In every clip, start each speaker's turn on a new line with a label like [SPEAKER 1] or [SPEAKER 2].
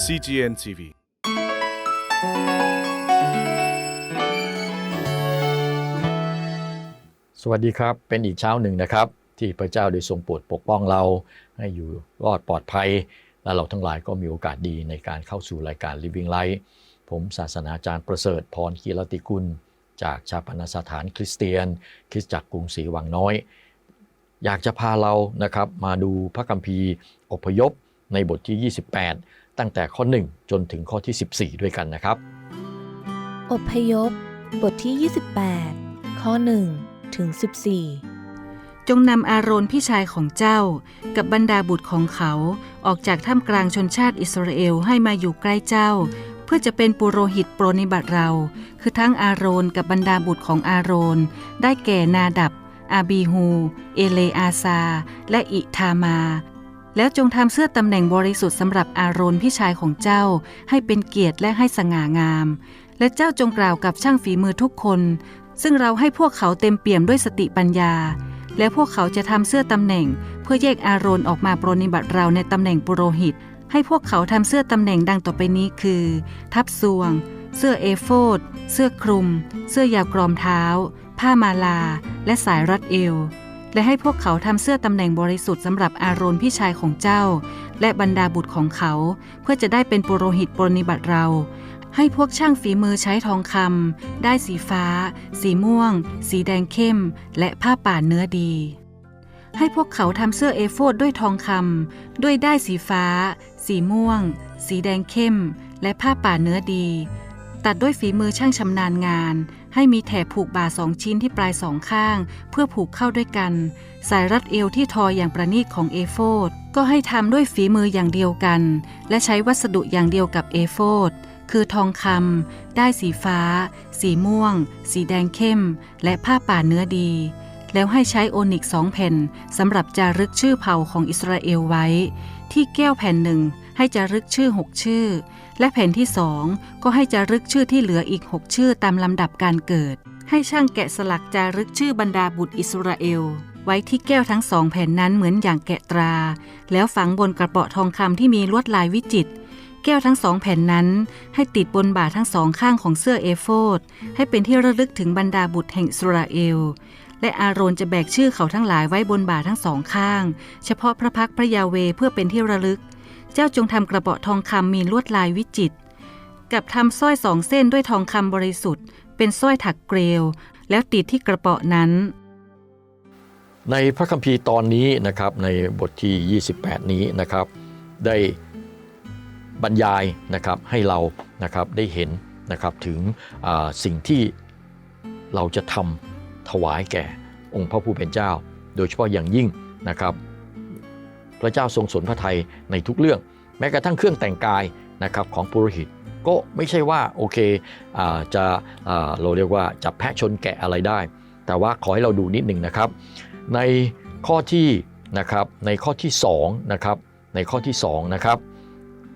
[SPEAKER 1] CGN TV
[SPEAKER 2] สวัสดีครับ เป็นอีกเช้าหนึ่งนะครับ ที่พระเจ้าได้ทรงโปรดปกป้องเรา ให้อยู่รอดปลอดภัย และเราทั้งหลายก็มีโอกาสดีในการเข้าสู่รายการ Living Light ผมศาสนาจารย์ประเสริฐพรกีรติกุล จากชาปนสถานคริสเตียน คริสตจักรกรุงศรีวังน้อย อยากจะพาเรานะครับมาดูพระคัมภีร์อพยพในบทที่ 28 ตั้งแต่ข้อ 1 จนถึงข้อที่ 14 ด้วยกันนะครับ
[SPEAKER 3] อพยพ บทที่ 28 ข้อ 1 ถึง 14
[SPEAKER 4] จงนำอาโรนพี่ชายของเจ้า กับบรรดาบุตรของเขาออกจากท่ามกลางชนชาติอิสราเอลให้มาอยู่ใกล้เจ้า เพื่อจะเป็นปุโรหิตโปรนิบัติเรา คือทั้งอาโรนกับบรรดาบุตรของอาโรน ได้แก่นาดับอาบีฮู เอเลอาซา และอิทามา แล้วจงทำเสื้อตำแหน่งบริสุทธิ์สำหรับอาโรนพี่ชายของเจ้า ให้เป็นเกียรติและให้สง่างาม และเจ้าจงกล่าวกับช่างฝีมือทุกคน ซึ่งเราให้พวกเขาเต็มเปี่ยมด้วยสติปัญญา และพวกเขาจะทำเสื้อตำแหน่ง เพื่อแยกอาโรนออกมาปรนนิบัติเราในตำแหน่งปุโรหิต ให้พวกเขาทำเสื้อตำแหน่งดังต่อไปนี้คือ ทับซวง เสื้อเอโฟดเสื้อคลุม เสื้อยาวกรอมเท้า ผ้ามาลา และสายรัดเอว และให้พวกเขาทำเสื้อตำแหน่งบริสุทธิ์สำหรับอาโรนพี่ชายของเจ้า และบรรดาบุตรของเขา เพื่อจะได้เป็นปุโรหิตปรนนิบัติเรา ให้พวกช่างฝีมือใช้ทองคำได้สีฟ้า สีม่วง สีแดงเข้ม และผ้าป่านเนื้อดี ให้พวกเขาทำเสื้อเอโฟดด้วยทองคำด้วยได้สีฟ้า สีม่วง สีแดงเข้ม และผ้าป่านเนื้อดี ตัดด้วยฝีมือช่างชำนาญงาน ให้มีแถบผูกบ่าสองชิ้นที่ปลายสองข้าง เพื่อผูกเข้าด้วยกัน สายรัดเอวที่ทออย่างประณีตของเอโฟดก็ให้ทำด้วยฝีมืออย่างเดียวกัน และใช้วัสดุอย่างเดียวกับเอโฟดคือทองคำได้สีฟ้า สีม่วง สีแดงเข้ม และผ้าป่าเนื้อดี แล้วให้ใช้โอนิกสองแผ่นสำหรับจารึกชื่อเผ่าของอิสราเอลไว้ ที่แก้วแผ่นหนึ่งให้จารึกชื่อหกชื่อ และแผ่นที่สองก็ให้จารึกชื่อที่เหลืออีกหกชื่อตามลำดับการเกิด ให้ช่างแกะสลักจารึกชื่อบรรดาบุตรอิสราเอลไว้ที่แก้วทั้งสองแผ่นนั้นเหมือนอย่างแกะตรา แล้วฝังบนกระเป๋าทองคำที่มีลวดลายวิจิตรแก้วทั้งสองแผ่นนั้น ให้ติดบนบ่าทั้งสองข้างของเสื้อเอโฟดให้เป็นที่ระลึกถึงบรรดาบุตรแห่งอิสราเอล และอาโรนจะแบกชื่อเขาทั้งหลายไว้บนบ่าทั้งสองข้าง เฉพาะพระพักพระยาเวเพื่อเป็นที่ระลึก เจ้าจงทำกระเป๋าทองคำมีลวดลายวิจิตรกับทำสร้อยสองเส้นด้วยทองคำบริสุทธิ์ เป็นสร้อยถักเกลียว แล้วติดที่กระเป๋านั้น
[SPEAKER 2] ในพระคัมภีร์ตอนนี้นะครับในบทที่ 28 นี้นะครับ ได้บรรยายนะครับให้เรานะครับได้เห็นนะครับถึงสิ่งที่เราจะทำ ถวายแก่องค์พระผู้เป็นเจ้า โดยเฉพาะอย่างยิ่งนะครับ พระเจ้าทรงสนพระทัยในทุกเรื่อง แม้กระทั่งเครื่องแต่งกายนะครับของปุโรหิตก็ไม่ใช่ว่าโอเคอจะเราเรียกว่าจับแพะชนแกะอะไรได้ แต่ว่าขอให้เราดูนิดหนึ่งนะครับ ในข้อที่นะครับในข้อที่2นะครับในข้อที่2นะครับ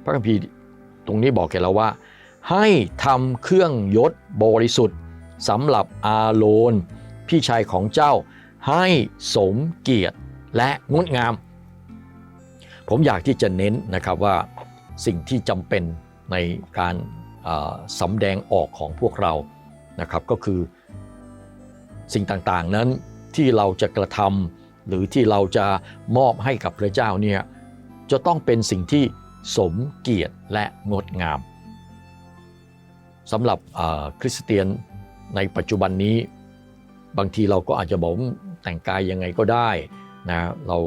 [SPEAKER 2] พระคัมภีร์ตรงนี้บอกแกเราว่า ให้ทำเครื่องยศบริสุทธิ์สำหรับอาโลน พี่ชายของเจ้าให้สมเกียรติและงดงาม ผมอยากที่จะเน้นนะครับว่าสิ่งที่จำเป็นในการสำแดงออกของพวกเรานะครับก็คือสิ่งต่างๆนั้นที่เราจะกระทำหรือที่เราจะมอบให้กับพระเจ้าเนี่ยจะต้องเป็นสิ่งที่สมเกียรติและงดงามสำหรับคริสเตียนในปัจจุบันนี้ บางทีเราก็อาจจะบอกว่าแต่งกายยังไงก็ได้นะเรา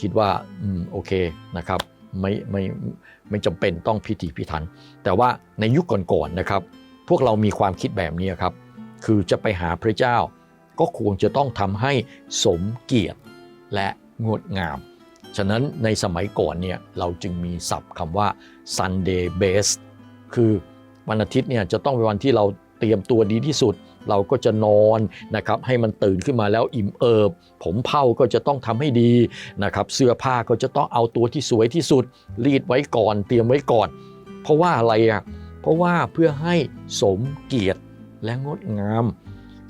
[SPEAKER 2] คิดว่าอโอเคนะครับไม่ไม่ไม่จำเป็นต้องพิถีพิถัน แต่ว่าในยุคก่อนๆนะครับ พวกเรามีความคิดแบบนี้ครับ คือจะไปหาพระเจ้า ก็ควรจะต้องทำให้สมเกียรติและงดงาม ฉะนั้นในสมัยก่อนเนี่ยเราจึงมีศัพท์คำว่า Sunday best คือวันอาทิตย์เนี่ยจะต้องเป็นวันที่เราเตรียมตัวดีที่สุด เราก็จะนอนนะครับให้มันตื่นขึ้นมาแล้วอิ่มเอิบ ผมเผาก็จะต้องทำให้ดีนะครับเสื้อผ้าก็จะต้องเอาตัวที่สวยที่สุด รีดไว้ก่อนเตรียมไว้ก่อน เพราะว่าอะไรอะเพราะว่าเพื่อให้สมเกียรติและงดงาม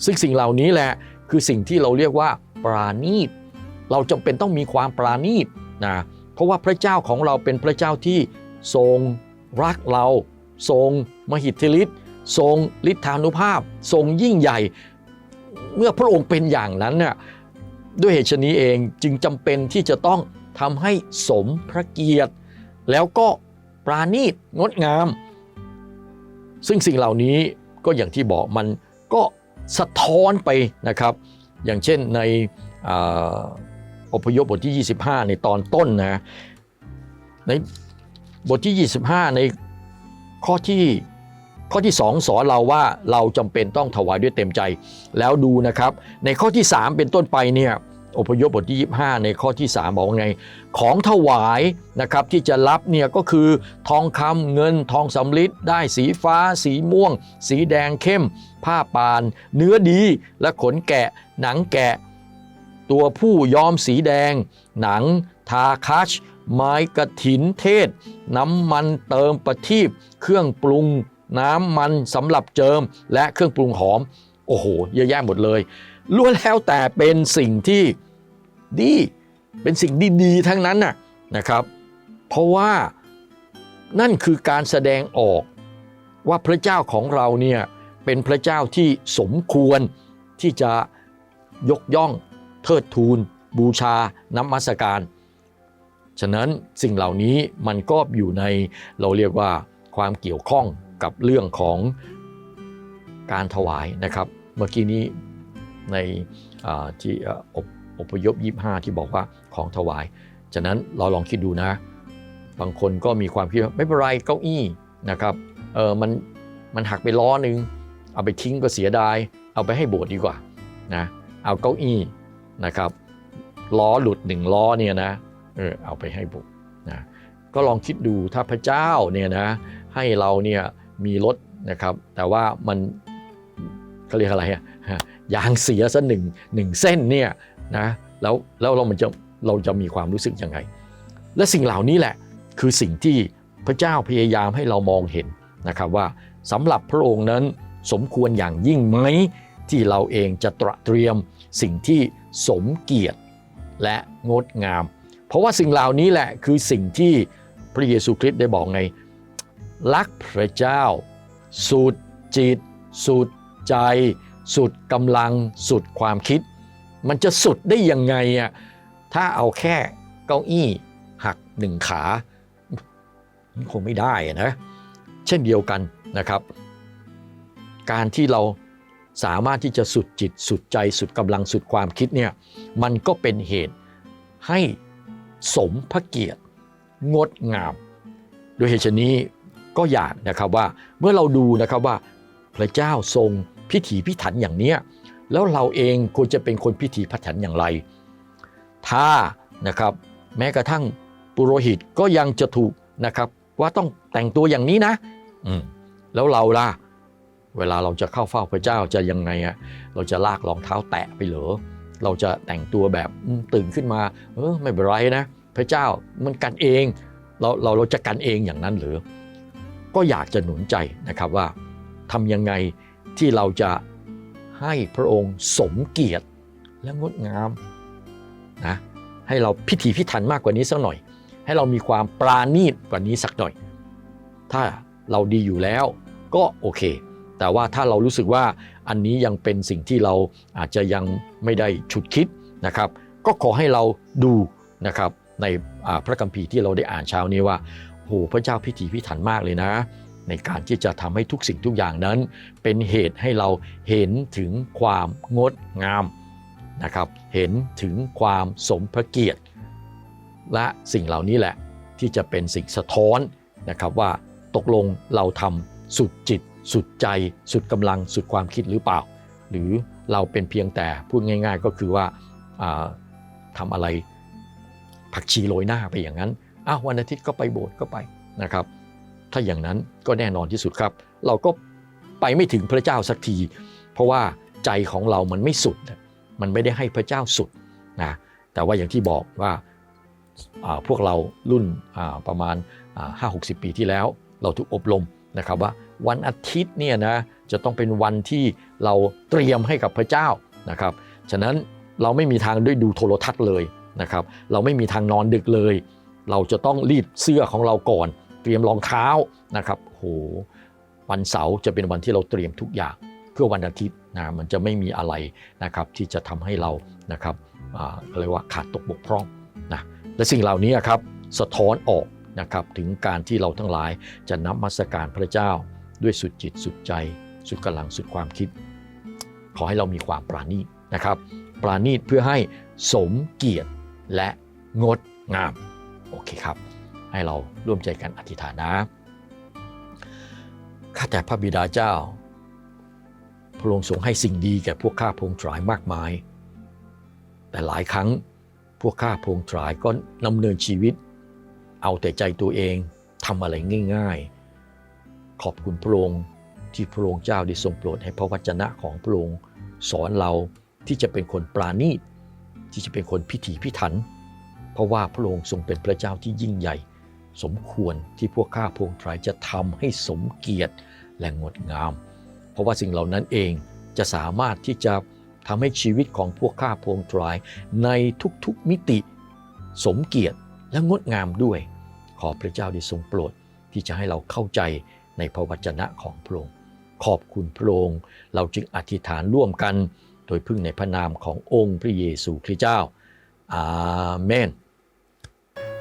[SPEAKER 2] ซึ่งสิ่งเหล่านี้แหละคือสิ่งที่เราเรียกว่าปราณีต เราจำเป็นต้องมีความปราณีตนะเพราะว่าพระเจ้าของเราเป็นพระเจ้าที่ทรงรักเรา ทรงมหิทธิฤทธิ์ ทรงฤทธานุภาพ ทรงยิ่งใหญ่ เมื่อพระองค์เป็นอย่างนั้นน่ะด้วยเหตุชนี้เองจึงจำเป็นที่จะต้องทำให้สมพระเกียรติ แล้วก็ปราณีตงดงาม ซึ่งสิ่งเหล่านี้ก็อย่างที่บอกมันก็สะท้อนไปนะครับ อย่างเช่นในอาอพยพบทที่ 25 ในตอนต้นนะในบทที่ 25 ในข้อที่ ข้อที่ 2 สอนเราว่าเราจำเป็นต้องถวายด้วยเต็มใจ แล้วดูนะครับ ในข้อที่ 3 เป็นต้นไปเนี่ยอพยพบทที่ 25 ในข้อที่ 3 บอกว่าไง ของถวายนะครับที่จะรับเนี่ยก็คือทองคำเงินทองสำริดได้สีฟ้า สีม่วง สีแดงเข้ม ผ้าปาน เนื้อดีและขนแกะ หนังแกะ ตัวผู้ย้อมสีแดง หนัง ทาคัช ไม้กระถินเทศ น้ำมันเติมประทีปเครื่องปรุง น้ำมันสำหรับเจิมและเครื่องปรุงหอม โอ้โห เยอะแยะหมดเลยล้วนแล้วแต่เป็นสิ่งที่ดีเป็นสิ่งดีๆทั้งนั้นน่ะนะครับ เพราะว่านั่นคือการแสดงออกว่าพระเจ้าของเราเนี่ยเป็นพระเจ้าที่สมควรที่จะยกย่องเทิดทูน บูชานมัสการ ฉะนั้นสิ่งเหล่านี้มันก็อยู่ในเราเรียกว่าความเกี่ยวข้อง กับเรื่องของการถวายนะครับ เมื่อกี้นี้ในที่อพยพ25 ที่บอกว่าของถวาย ฉะนั้นเราลองคิดดูนะ บางคนก็มีความคิดว่าไม่เป็นไรเก้าอี้นะครับเออมันมันหักไปล้อหนึ่งเอาไปทิ้งก็เสียดาย เอาไปให้โบสถ์ดีกว่านะเอาเก้าอี้นะครับล้อหลุดหนึ่งล้อเนี่ยนะเออเอาไปให้โบสถ์นะก็ลองคิดดูถ้าพระเจ้าเนี่ยนะให้เราเนี่ย มีรถนะครับ แต่ว่ามันเขาเรียกอะไรอะยางเสียซะหนึ่งหนึ่งเส้นเนี่ยนะแล้วแล้วเรามันจะเราจะมีความรู้สึกยังไง และสิ่งเหล่านี้แหละคือสิ่งที่พระเจ้าพยายามให้เรามองเห็นนะครับว่าสำหรับพระองค์นั้นสมควรอย่างยิ่งไหมที่เราเองจะตระเตรียมสิ่งที่สมเกียรติและงดงาม เพราะว่าสิ่งเหล่านี้แหละคือสิ่งที่พระเยซูคริสต์ได้บอกไง รักพระเจ้า สุดจิต สุดใจ สุดกำลัง สุดความคิด มันจะสุดได้ยังไงอะถ้าเอาแค่เก้าอี้หักหนึ่งขาคงไม่ได้นะ เช่นเดียวกันนะครับ การที่เราสามารถที่จะสุดจิต สุดใจ สุดกำลังสุดความคิดเนี่ยมันก็เป็นเหตุให้สมพระเกียรติ งดงามโดยเหตุนี้ ก็อยากนะครับว่าเมื่อเราดูนะครับว่าพระเจ้าทรงพิถีพิถันอย่างเนี้ยแล้วเราเองควรจะเป็นคนพิถีพิถันอย่างไร ถ้านะครับแม้กระทั่งปุโรหิตก็ยังจะถูกนะครับว่าต้องแต่งตัวอย่างนี้นะอืมแล้วเราล่ะเวลาเราจะเข้าเฝ้าพระเจ้าจะยังไงอะเราจะลากรองเท้าแตะไปเหรอเราจะแต่งตัวแบบตื่นขึ้นมาเออไม่เป็นไรนะ พระเจ้ามันกันเอง เราเราเราจะกันเองอย่างนั้นหรือ ก็อยากจะหนุนใจนะครับว่าทำยังไงที่เราจะให้พระองค์สมเกียรติและงดงามนะให้เราพิถีพิถันมากกว่านี้สักหน่อย ให้เรามีความปราณีตกว่านี้สักหน่อย ถ้าเราดีอยู่แล้วก็โอเค แต่ว่าถ้าเรารู้สึกว่าอันนี้ยังเป็นสิ่งที่เราอาจจะยังไม่ได้ฉุดคิดนะครับ ก็ขอให้เราดูนะครับในพระคัมภีร์ที่เราได้อ่านเช้านี้ว่า โหพระเจ้าพิถีพิถันมากเลยนะ ในการที่จะทำให้ทุกสิ่งทุกอย่างนั้น เป็นเหตุให้เราเห็นถึงความงดงามนะครับ เห็นถึงความสมพระเกียรติ และสิ่งเหล่านี้แหละที่จะเป็นสิ่งสะท้อนนะครับว่าตกลงเราทำสุดจิต สุดใจ สุดกำลังสุดความคิดหรือเปล่า หรือเราเป็นเพียงแต่พูดง่าย ๆ ก็คือว่าอ่าทำอะไรผักชีโรยหน้าไปอย่างนั้น อ้าววันอาทิตย์ก็ไปโบสถ์ก็ไปนะครับ ถ้าอย่างนั้นก็แน่นอนที่สุดครับ เราก็ไปไม่ถึงพระเจ้าสักที เพราะว่าใจของเรามันไม่สุด มันไม่ได้ให้พระเจ้าสุดนะแต่ว่าอย่างที่บอกว่าพวกเรารุ่นประมาณห้าหกสิปีที่แล้ว เราถูกอบรมนะครับว่าวันอาทิตย์เนี่ยนะจะต้องเป็นวันที่เราเตรียมให้กับพระเจ้านะครับ ฉะนั้นเราไม่มีทางได้ดูโทรทัศน์เลยนะครับ เราไม่มีทางนอนดึกเลย เราจะต้องรีดเสื้อของเราก่อน เตรียมรองเท้านะครับโหวันเสาร์จะเป็นวันที่เราเตรียมทุกอย่างเพื่อวันอาทิตย์นะมันจะไม่มีอะไรนะครับที่จะทำให้เรานะครับเรียกว่าขาดตกบกพร่องนะและสิ่งเหล่านี้ครับสะท้อนออกนะครับถึงการที่เราทั้งหลายจะนับมัสการพระเจ้าด้วยสุดจิตสุดใจ สุดกำลังสุดความคิด ขอให้เรามีความปราณีตนะครับ ปราณีตเพื่อให้สมเกียรติและงดงาม โอเคครับ ให้เราร่วมใจกันอธิษฐานนะ ข้าแต่พระบิดาเจ้า พระองค์ทรงให้สิ่งดีแก่พวกข้าพงถวายมากมาย แต่หลายครั้งพวกข้าพงถวายก็ดำเนินชีวิต เอาแต่ใจตัวเองทำอะไรง่าย ๆ ขอบคุณพระองค์ที่พระองค์เจ้าได้ทรงโปรดให้พระวจนะของพระองค์สอนเราที่จะเป็นคนปราณีตที่จะเป็นคนพิถีพิถัน เพราะว่าพระองค์ทรงเป็นพระเจ้าที่ยิ่งใหญ่ สมควรที่พวกข้าพงถวายจะทำให้สมเกียรติและงดงาม เพราะว่าสิ่งเหล่านั้นเองจะสามารถที่จะทำให้ชีวิตของพวกข้าพงถวายในทุกๆมิติ สมเกียรติและงดงามด้วย ขอพระเจ้าได้ทรงโปรดที่จะให้เราเข้าใจในพระวจนะของพระองค์ขอบคุณพระองค์เราจึงอธิษฐานร่วมกัน โดยพึ่งในพระนามขององค์พระเยซูคริสต์เจ้า อาเมน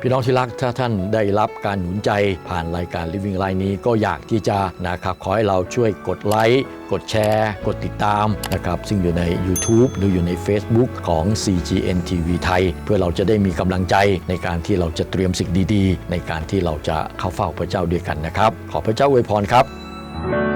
[SPEAKER 2] พี่น้องที่รักถ้าท่านได้รับการหนุนใจผ่านรายการ Living Line นี้ก็อยากที่จะนะครับขอให้เราช่วยกดไลค์กดแชร์ กดติดตามนะครับซึ่งอยู่ใน YouTube หรืออยู่ใน Facebook ของ CGN TV ไทย เพื่อเราจะได้มีกำลังใจในการที่เราจะเตรียมสิ่งดีๆ ในการที่เราจะเข้าเฝ้าพระเจ้าด้วยกันนะครับ ขอพระเจ้าอวยพรครับ